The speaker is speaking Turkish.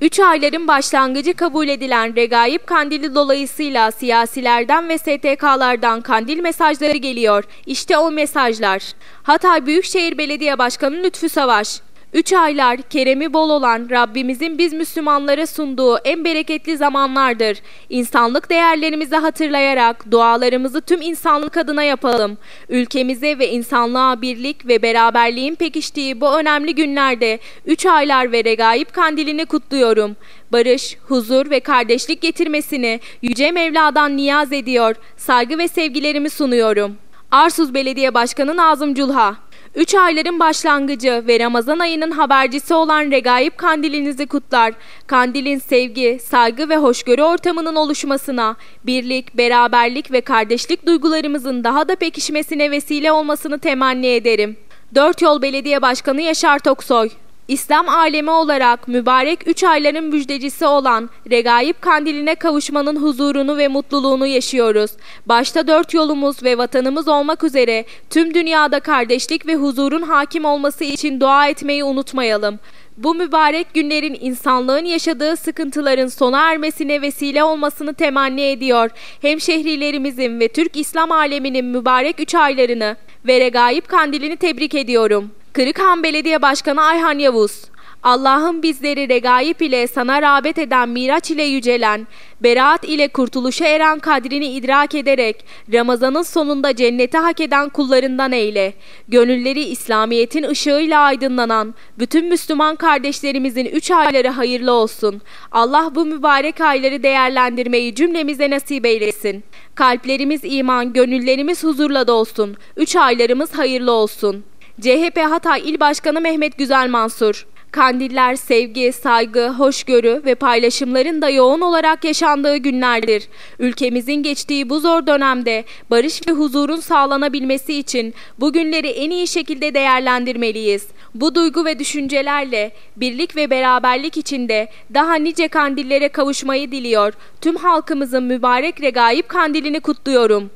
Üç ayların başlangıcı kabul edilen Regaip Kandili dolayısıyla siyasilerden ve STK'lardan kandil mesajları geliyor. İşte o mesajlar. Hatay Büyükşehir Belediye Başkanı Lütfü Savaş. Üç aylar keremi bol olan Rabbimizin biz Müslümanlara sunduğu en bereketli zamanlardır. İnsanlık değerlerimizi hatırlayarak dualarımızı tüm insanlık adına yapalım. Ülkemize ve insanlığa birlik ve beraberliğin pekiştiği bu önemli günlerde üç aylar ve regaib kandilini kutluyorum. Barış, huzur ve kardeşlik getirmesini Yüce Mevla'dan niyaz ediyor, saygı ve sevgilerimi sunuyorum. Arsuz Belediye Başkanı Nazım Culha Üç ayların başlangıcı ve Ramazan ayının habercisi olan Regaib Kandilinizi kutlar. Kandilin sevgi, saygı ve hoşgörü ortamının oluşmasına, birlik, beraberlik ve kardeşlik duygularımızın daha da pekişmesine vesile olmasını temenni ederim. Dört Yol Belediye Başkanı Yaşar Toksoy İslam alemi olarak mübarek üç ayların müjdecisi olan Regaib Kandili'ne kavuşmanın huzurunu ve mutluluğunu yaşıyoruz. Başta dört yolumuz ve vatanımız olmak üzere tüm dünyada kardeşlik ve huzurun hakim olması için dua etmeyi unutmayalım. Bu mübarek günlerin insanlığın yaşadığı sıkıntıların sona ermesine vesile olmasını temenni ediyor. Hemşehrilerimizin ve Türk İslam aleminin mübarek üç aylarını ve Regaib Kandilini tebrik ediyorum. Kırıkhan Belediye Başkanı Ayhan Yavuz Allah'ın bizleri regaib ile sana rağbet eden miraç ile yücelen, beraat ile kurtuluşa eren kadrini idrak ederek Ramazan'ın sonunda cenneti hak eden kullarından eyle. Gönülleri İslamiyet'in ışığıyla aydınlanan bütün Müslüman kardeşlerimizin üç ayları hayırlı olsun. Allah bu mübarek ayları değerlendirmeyi cümlemize nasip eylesin. Kalplerimiz iman, gönüllerimiz huzurla dolsun. Üç aylarımız hayırlı olsun. CHP Hatay İl Başkanı Mehmet Güzel Mansur Kandiller sevgi, saygı, hoşgörü ve paylaşımların da yoğun olarak yaşandığı günlerdir. Ülkemizin geçtiği bu zor dönemde barış ve huzurun sağlanabilmesi için bu günleri en iyi şekilde değerlendirmeliyiz. Bu duygu ve düşüncelerle birlik ve beraberlik içinde daha nice kandillere kavuşmayı diliyor. Tüm halkımızın mübarek regaib kandilini kutluyorum.